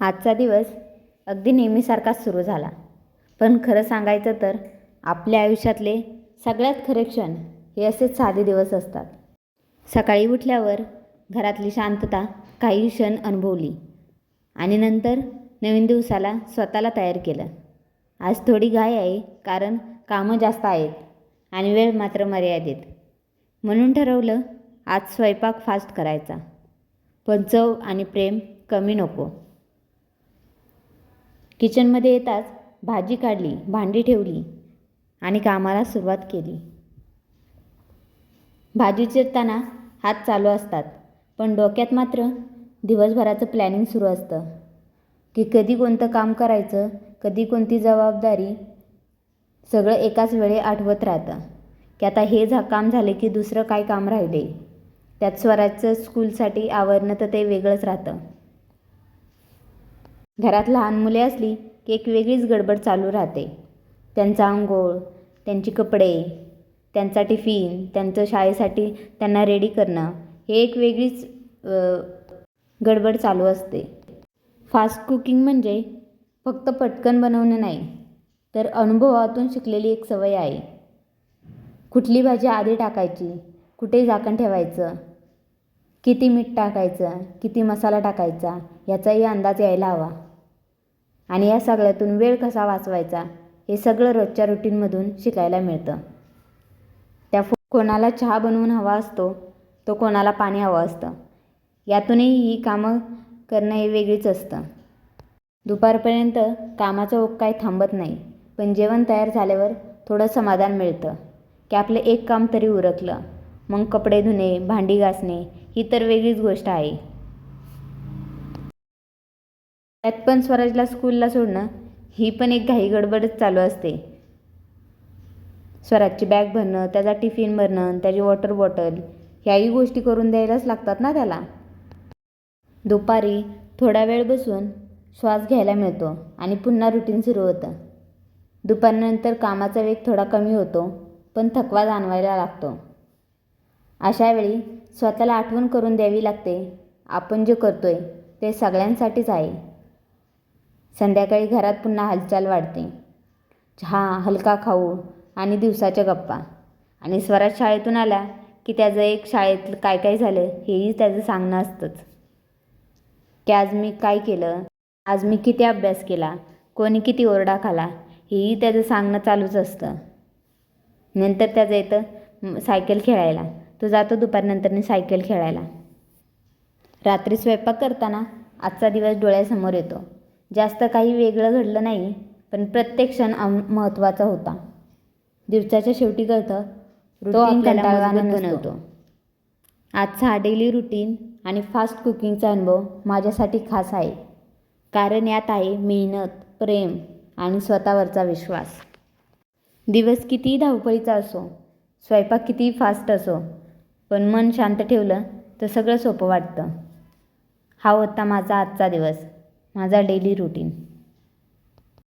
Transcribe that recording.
आजचा दिवस अगदी नेहमीसारखाच सुरू झाला. पण खरं सांगायचं तर आपल्या आयुष्यातले सगळ्यात खरे क्षण हे असेच साधे दिवस असतात. सकाळी उठल्यावर घरातली शांतता काही क्षण अनुभवली आणि नंतर नवीन दिवसाला स्वतःला तयार केलं. आज थोडी घाई आहे कारण कामं जास्त आहेत आणि वेळ मात्र मर्यादित. म्हणून ठरवलं आज स्वयंपाक फास्ट करायचा. पण चव आणि प्रेम कमी नको. किचनमध्ये येताच भाजी काढली भांडी ठेवली आणि कामाला सुरुवात केली. भाजी चिरताना हात चालू असतात पण डोक्यात मात्र दिवसभराचं प्लॅनिंग सुरू असतं. की कधी कोणतं काम करायचं कधी कोणती जबाबदारी सगळं एकाच वेळी आठवत राहतं. की आता हे झा काम झाले की दुसरं काय काम राहिले? त्यात स्वराजचं स्कूलसाठी आवरणं तर ते वेगळंच राहतं. घरात लहान मुले असली की एक वेगळीच गडबड चालू राहते. त्यांचा आंघोळ त्यांची कपडे त्यांचा टिफिन त्यांचं शाळेसाठी त्यांना रेडी करणं हे एक वेगळीच गडबड चालू असते. फास्ट कुकिंग म्हणजे फक्त पटकन बनवणं नाही तर अनुभवातून शिकलेली एक सवय आहे. कुठली भाजी आधी टाकायची कुठे झाकण ठेवायचं किती मीठ टाकायचं किती मसाला टाकायचा याचाही अंदाज यायला हवा. आणि या सगळ्यातून वेळ कसा वाचवायचा हे सगळं रोजच्या रुटीनमधून शिकायला मिळतं. त्या फो कोणाला चहा बनवून हवा असतो तो कोणाला पाणी हवं असतं. यातूनही ही कामं करणं हे वेगळीच असतं. दुपारपर्यंत कामाचा ओघ काही थांबत नाही पण जेवण तयार झाल्यावर थोडं समाधान मिळतं की आपलं एक काम तरी उरकलं. मग कपडे धुणे भांडी घासणे ही तर वेगळीच गोष्ट आहे. त्यात पण स्वराजला स्कूलला सोडणं ही पण एक घाई गडबडच चालू असते. स्वराजची बॅग भरणं त्याचा टिफिन भरणं त्याची वॉटर बॉटल ह्याही गोष्टी करून द्यायलाच लागतात ना त्याला. दुपारी थोडा वेळ बसून श्वास घ्यायला मिळतो आणि पुन्हा रुटीन सुरू होतं. दुपारनंतर कामाचा वेग थोडा कमी होतो पण थकवा जाणवायला लागतो. अशावेळी स्वतःला आठवण करून द्यावी लागते आपण जे करतोय ते सगळ्यांसाठीच आहे. संध्याकाळी घरात पुन्हा हालचाल वाढते. चहा हलका खाऊ आणि दिवसाच्या गप्पा. आणि स्वराज शाळेतून आला की त्याचं एक शाळेत काय काय झालं हेही त्याचं सांगणं असतंच. की आज मी काय केलं? आज मी किती अभ्यास केला? कोणी किती ओरडा खाला? हेही त्याचं सांगणं चालूच असतं. नंतर त्याचं येतं सायकल खेळायला. तो जातो दुपारनंतरनी सायकल खेळायला. रात्री स्वयंपाक करताना आजचा दिवस डोळ्यासमोर येतो. जास्त काही वेगळं घडलं नाही पण प्रत्येक क्षण आम- महत्त्वाचा होता. दिवसाच्या शेवटी कळतं तो कंटाळवाणा बनवतो. आजचा हा डेली रुटीन आणि फास्ट कुकिंगचा अनुभव माझ्यासाठी खास आहे. कारण यात आहे मेहनत प्रेम आणि स्वतःवरचा विश्वास. दिवस कितीही धावपळीचा असो स्वयंपाक कितीही फास्ट असो पण मन शांत ठेवलं तर सगळं सोपं वाटतं. हा होता माझा आजचा दिवस. माझा डेली रुटीन